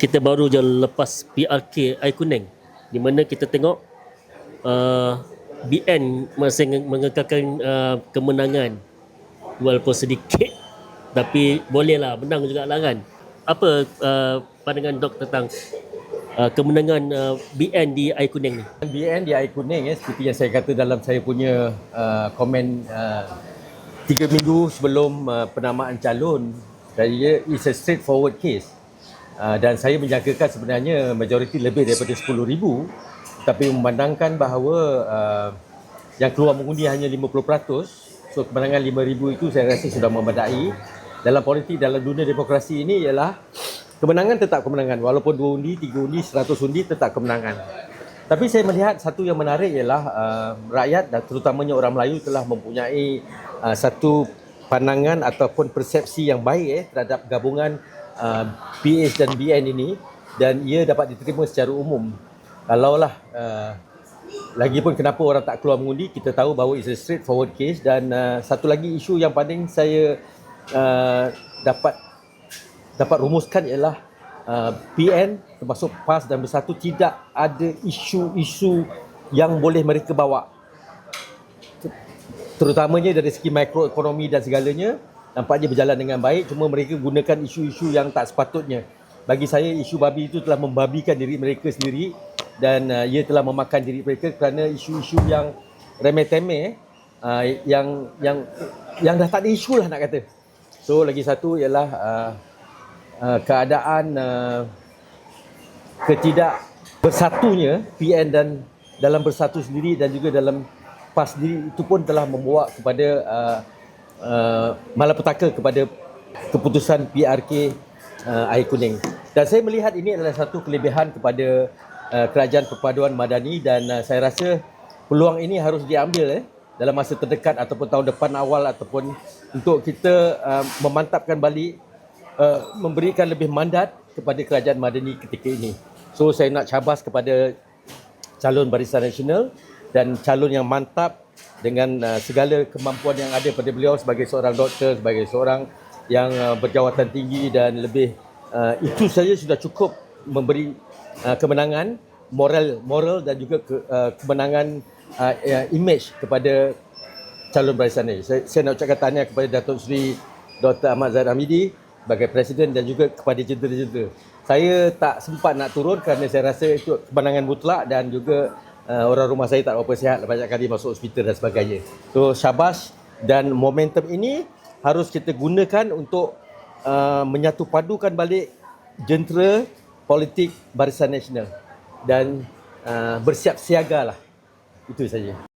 Kita baru je lepas PRK Air Kuning di mana kita tengok uh, BN masih nge- mengekalkan uh, kemenangan walaupun sedikit tapi bolehlah menang juga lah kan. Apa uh, pandangan Dok tentang uh, kemenangan uh, BN di Air Kuning ni? BN di air kuning ya, seperti yang saya kata dalam saya punya uh, komen uh, tiga minggu sebelum uh, penamaan calon saya is a straightforward case uh, dan saya menjangkakan sebenarnya majoriti lebih daripada 10,000 tapi memandangkan bahawa uh, yang keluar mengundi hanya 50% so kemenangan 5,000 itu saya rasa sudah memadai. Dalam politik dalam dunia demokrasi ini ialah kemenangan tetap kemenangan. Walaupun 2 undi, 3 undi, 100 undi tetap kemenangan. Tapi saya melihat satu yang menarik ialah uh, rakyat dan terutamanya orang Melayu telah mempunyai uh, satu pandangan ataupun persepsi yang baik eh, terhadap gabungan uh, PH dan BN ini dan ia dapat diterima secara umum. Kalaulah uh, lagipun kenapa orang tak keluar mengundi, kita tahu bahawa it's a straightforward case dan uh, satu lagi isu yang paling saya uh, dapat dapat rumuskan ialah uh, PN termasuk PAS dan Bersatu tidak ada isu-isu yang boleh mereka bawa terutamanya dari segi makroekonomi dan segalanya nampaknya berjalan dengan baik cuma mereka gunakan isu-isu yang tak sepatutnya. Bagi saya isu babi itu telah membabikan diri mereka sendiri dan uh, ia telah memakan diri mereka kerana isu-isu yang remeh-temeh uh, yang yang yang dah tak ada isu lah nak kata. So lagi satu ialah uh, uh, keadaan uh, ketidak bersatunya PN dan dalam bersatu sendiri dan juga dalam PAS sendiri itu pun telah membawa kepada uh, uh, malapetaka kepada keputusan PRK uh, Air Kuning. Dan saya melihat ini adalah satu kelebihan kepada uh, kerajaan perpaduan madani dan uh, saya rasa peluang ini harus diambil eh dalam masa terdekat ataupun tahun depan awal ataupun untuk kita uh, memantapkan balik uh, memberikan lebih mandat kepada kerajaan madani ketika ini. So saya nak cabas kepada calon Barisan Nasional dan calon yang mantap dengan uh, segala kemampuan yang ada pada beliau sebagai seorang doktor, sebagai seorang yang uh, berjawatan tinggi dan lebih uh, itu saja sudah cukup memberi uh, kemenangan moral moral dan juga ke, uh, kemenangan uh, uh, image kepada calon barisan ini. Saya, saya nak ucapkan tahniah kepada Datuk Seri Dr. Ahmad Zahid Hamidi sebagai presiden dan juga kepada jentera-jentera. Saya tak sempat nak turun kerana saya rasa itu kemenangan mutlak dan juga uh, orang rumah saya tak berapa sihat banyak kali masuk hospital dan sebagainya. So syabas dan momentum ini harus kita gunakan untuk uh, menyatu padukan balik jentera politik Barisan Nasional dan uh, bersiap siagalah. Itu saja.